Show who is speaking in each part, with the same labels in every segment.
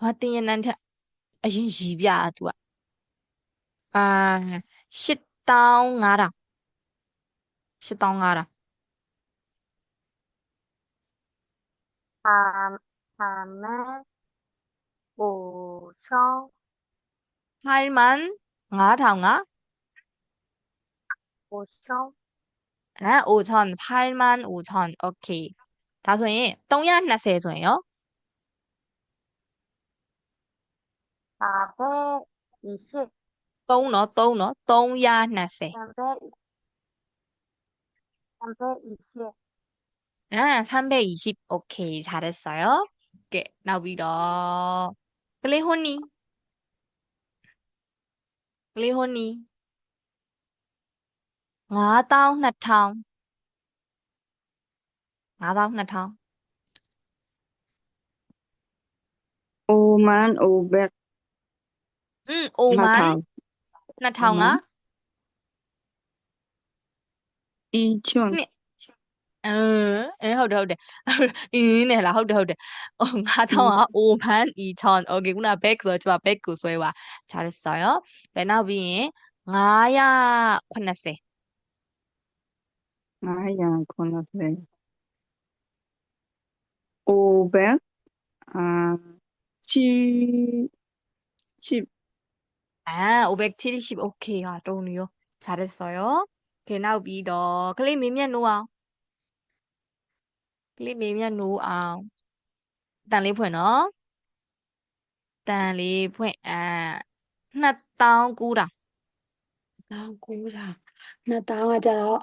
Speaker 1: ဘာတင်ရနန်းထက်အရင်ရီပြอ่ะ तू อ่ะအာ8500 8500
Speaker 2: 3 3만 5천
Speaker 1: 8만 5000가
Speaker 2: 5천
Speaker 1: အဲ5000 8만 5000 โอเคဒါဆိုရင်320ဆိုရင်ရော
Speaker 2: 420
Speaker 1: 3เนาะ3เนาะ320
Speaker 2: 300 320
Speaker 1: 아, 320. 오케이, 잘했어요. 오케이, 나비더. 클레호니. 클레호니. 5000 2000 5000 2000
Speaker 3: 오만 오백
Speaker 1: 응, 오만. 나탕, 나타옹아? 오만, 이치원, Nè. Ừ, ê, hậu được, hậu được. Ừ, nè là hậu được, hậu được. 어, 음, 하다와 5만 2천. 여기 구나 100 소치와 100 구소에와. 잘했어요. 맨 앞에 나야 콘나세.
Speaker 3: 아야, 골라서 오백, 아, 치, 십,
Speaker 1: 아, 570. 오케 이. 아, 좋네 요. 잘했어 요. 개나우 비 더. 클릭 미면 노 아. 클릭 미면 노 아. 일단 리포에 넣 어. 일단 리포 에, 아, 하나 다운 꾸 라.
Speaker 4: 다운 꾸 라. 나 다운 하자 로.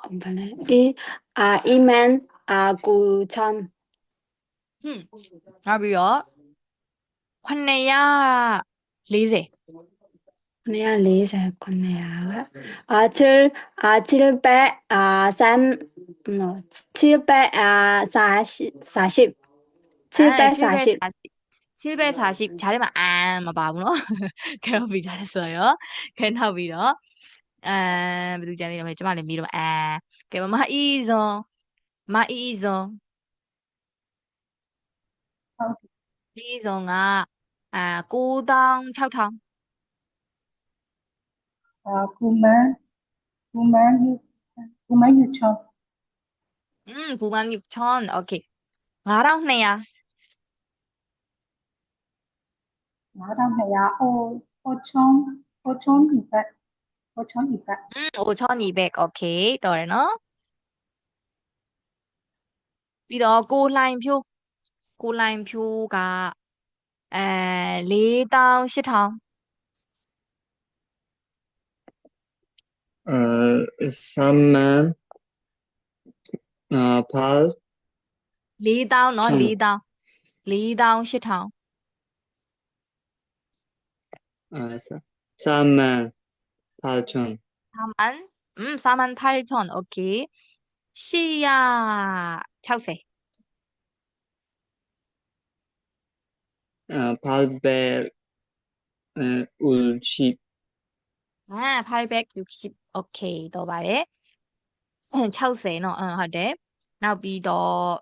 Speaker 4: 이, 아, 이 만, 아, 구 천. 음. 아, 비 요. 환내
Speaker 1: 야, 리 세. 949가 아틀
Speaker 4: 아틀 백아삼 칠백아 사십 사십 칠백 사십 740ကြားထဲမှာအမ်မပါဘူးเนาะ
Speaker 1: ကဲတော့ပြီးသားလဲဆိုတော့ကဲနောက်ပြီးတော့အမ်ဘယ်သူကြမ်းနေလဲကျမလည်းပြီးတော့အမ်ကဲမမအီဇွန်မအီဇွန်ဟုတ်ပြီအီဇွန်ကအာ9000 6000
Speaker 5: 아, 구만, 구만 육, 구만 육천.
Speaker 1: 음, 96,000. 오케이. 알았네요.
Speaker 5: 나랑 해야 오, 오천, 오천 이백, 오천 이백.
Speaker 1: 음, 5,200. 오케이. Rồi đó. Bây giờ cô làm phiêu. Some man pal ၄တောင်းနော်၄တောင်း၄တောင်း၈ထောင် some man
Speaker 6: palchon 4만 음
Speaker 1: 4만 8천 오케이 시야
Speaker 6: 차우세 팔백 울십
Speaker 1: 아 860 โอเคတော့ပါတယ်60เนาะဟုတ်တယ်နောက်ပြီးတော့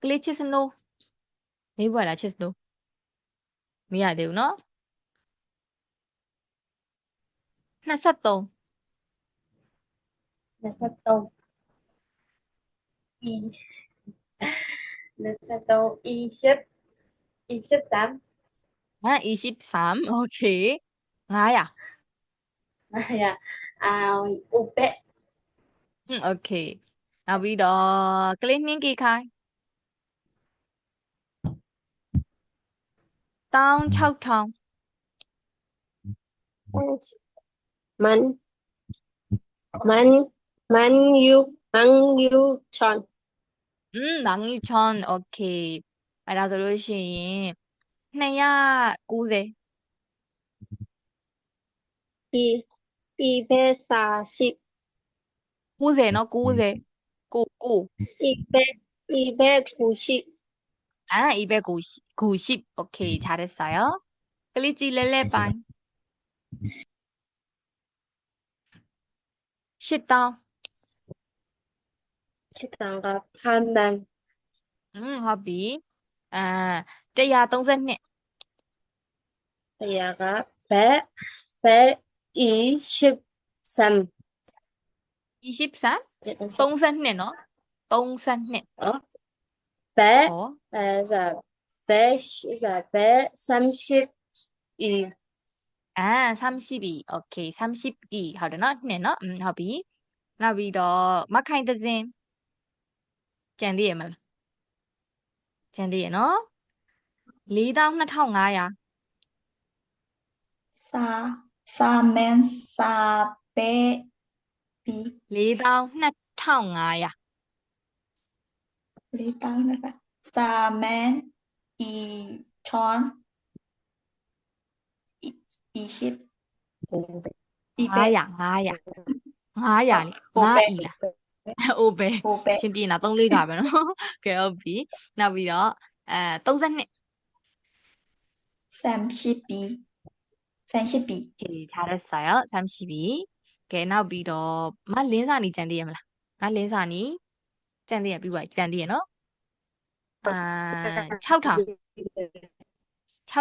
Speaker 1: click chis no မေးပွားလား chis no မရသေးဘူးเนาะ23
Speaker 2: 23อี23อีชิ
Speaker 1: ปอีชิป3อ่า
Speaker 2: อีชิป
Speaker 1: 3โอเค 나야. 나야. À, à. à ube. Ừ, ok. À,
Speaker 7: bây giờ cleaning cái khai. Tông chào
Speaker 1: tông. Man. Man. Man you. Man you chon. Ừ, man you chon. Ok. Vậy
Speaker 7: là rồi xin. Này à,
Speaker 1: cô gì? 이, 240, 꾸세 너
Speaker 7: 꾸세. 꾸꾸 200, 290,
Speaker 1: 아 250 90 오케이 잘했어요. 글리지 렐레반 시다
Speaker 7: 시다가 반만,
Speaker 1: 음 화비 아132
Speaker 7: 야가 100, 100, က်ဘက်ဤရှစ်စမ်
Speaker 1: 23 32เนาะ32
Speaker 7: ဘက်
Speaker 1: ဟော
Speaker 7: အဲဒါဘက်ရှိကဘက်စမ်ရှစ်ဤ
Speaker 1: အာ32โอเค32ဟုတ်တယ်เนาะနှစ်เนาะอืมဟုတ်ပြီနောက်ပြီးတော့မခိုင်တစင်ကြံသေးရမလားကြံသေးရเนาะ42,500
Speaker 8: စာ sa men sa pe pi lý tao na thao ngài à lý tao na ba sa men i chon i i
Speaker 1: ship i be ngài
Speaker 8: à ngài à ngài
Speaker 1: à ngài à အို
Speaker 8: ဘယ်
Speaker 1: ချင်းပြင်းတာ3လေးကပဲနော်ကဲဟုတ်ပြီနောက်ပြီးတော့အဲ32
Speaker 8: Sam Shippy 30 비. 오케 이,
Speaker 1: 잘했어 요. 30 비. 오케 이, 나우 비더 마 린사니 짠디야 몰 라. 마 린사니 짠디야 비와 짠디야 너. 아, 6 탕. 6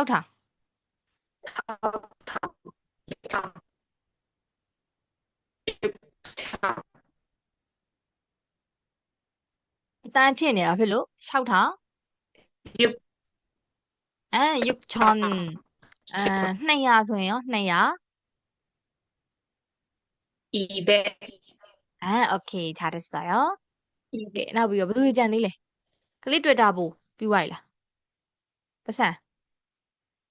Speaker 1: 탕. 6 탕. 6 탕. 6 탕. 일단 티네 요. 별로 6 탕. 6 아, 6천 အဲ200ဆိုရင်ရော200 ebay အဲโอเคခြားတဲ့စာရော ebay နောက်ပြီးတော့ဘယ်သူကြံသေးလဲကလစ် Twitter ပို့ပြီးွားလားပတ်စံ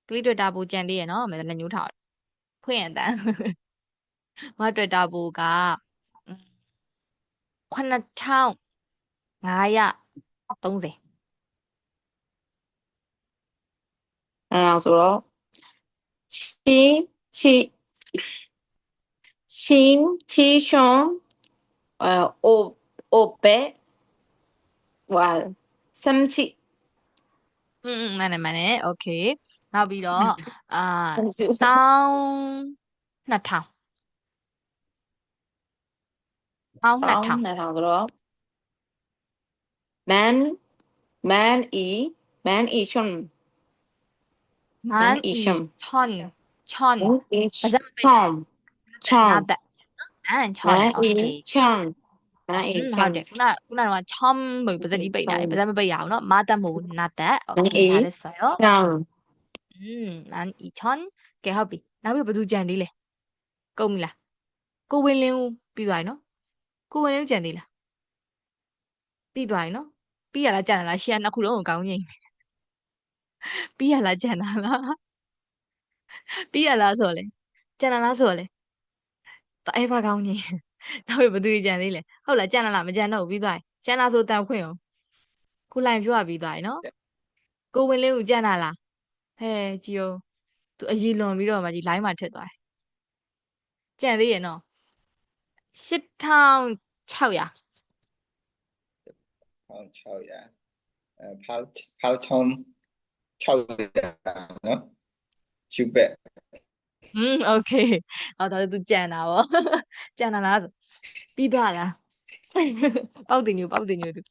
Speaker 1: ကလစ် Twitter ပို့ကြံသေးရနော်မယ်လည်းညှိုးထားဖွင့်ရတန်းငါ Twitter ပို့က9530
Speaker 9: အဲဆိုတော့ ชิชิชิมชิชองเอ่อโอโอเปะว่าซัมชิ
Speaker 1: อืมอืมမှန်တယ်မှန်တယ်โอเคနောက်ပြီးတော့အာ
Speaker 9: ซัม
Speaker 1: ชิ
Speaker 9: တောင်း2000တောင်းต้อง2000นะทง
Speaker 1: ก
Speaker 9: ร
Speaker 1: อ
Speaker 9: บ
Speaker 1: แม
Speaker 9: นแม
Speaker 1: นอีแม
Speaker 9: นอีชม
Speaker 1: แมน Man อีช
Speaker 9: ม
Speaker 1: ton ယ်
Speaker 9: e
Speaker 1: okay
Speaker 9: ချွန် man e
Speaker 1: อืม
Speaker 9: ချွ
Speaker 1: ဟု
Speaker 9: န်
Speaker 1: တ်တယ်ခုနခုနကတော့ချမ်ဘယ်ပါစတိပိတ်တာလေပါစမပိတ်ရအောင်เนาะမာတက်မို့နာသက်
Speaker 9: man
Speaker 1: okay
Speaker 9: e
Speaker 1: ဒါလည်းဆိုရော
Speaker 9: ချွန်
Speaker 1: อืมman i chon ကဲဟုတ်ပြီနောက်ပြီးဘယ်သူကြံသေးလဲကုန်ပြီလားကိုဝင်းလင်းဦးပြီးသွားပြီเนาะကိုဝင်းလင်းဦးကြံသေးလားပြီးသွားပြီเนาะပြီးရလားကြံတာလားရှေ့ကနှစ်ခုလုံးကိုကောင်းငိမ့်ပြီးရလားကြံတာလား ပြီးရလားဆိုလဲကျန်လားဆိုလဲတအဲဖာကောင်းကြီးတော့ဘယ်သူကြံသေးလဲဟုတ်လားကြံလားမကြံတော့ဘူးပြီးသွားကြံလားဆိုတန်ခွင့်အောင်ကိုလိုင်ပြောရပြီးသွားရနော်ကိုဝင်လင်းကိုကြံလားလားဟဲကြည်အောင်သူအကြီးလွန်ပြီးတော့မှကြီး line မှာထက်သွားကြံသေးရနော်8600
Speaker 10: 1600အဲဖောက်ဖောက်ထုံ600နော် ရှုပ်ပဲ
Speaker 1: อืมโอเคအော်ဒါဆိုသူကြံတာဗောကြံတာလားဆိုပြီးသွားလားပေါက်တင်ညိုပေါက်တင်ညိုသူ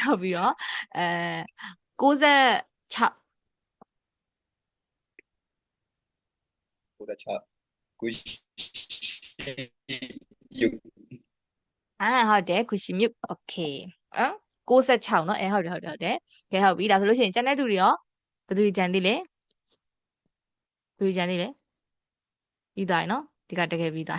Speaker 1: နောက်ပြီးတော့အဲ96
Speaker 10: ကိုရချကိုယူ
Speaker 1: အာဟုတ်တယ်ခုရှိမြုပ်โอเคအော်96เนาะအဲဟုတ်တယ်ဟုတ်တယ်ဟုတ်တယ်ကဲဟုတ်ပြီဒါဆိုလို့ရှိရင်ကြံတဲ့သူတွေရောဘယ်သူကြံသေးလဲ ပြေးချင်သေးတယ်ပြီးသားရယ်နော်ဒီကတကယ်ပြီးသား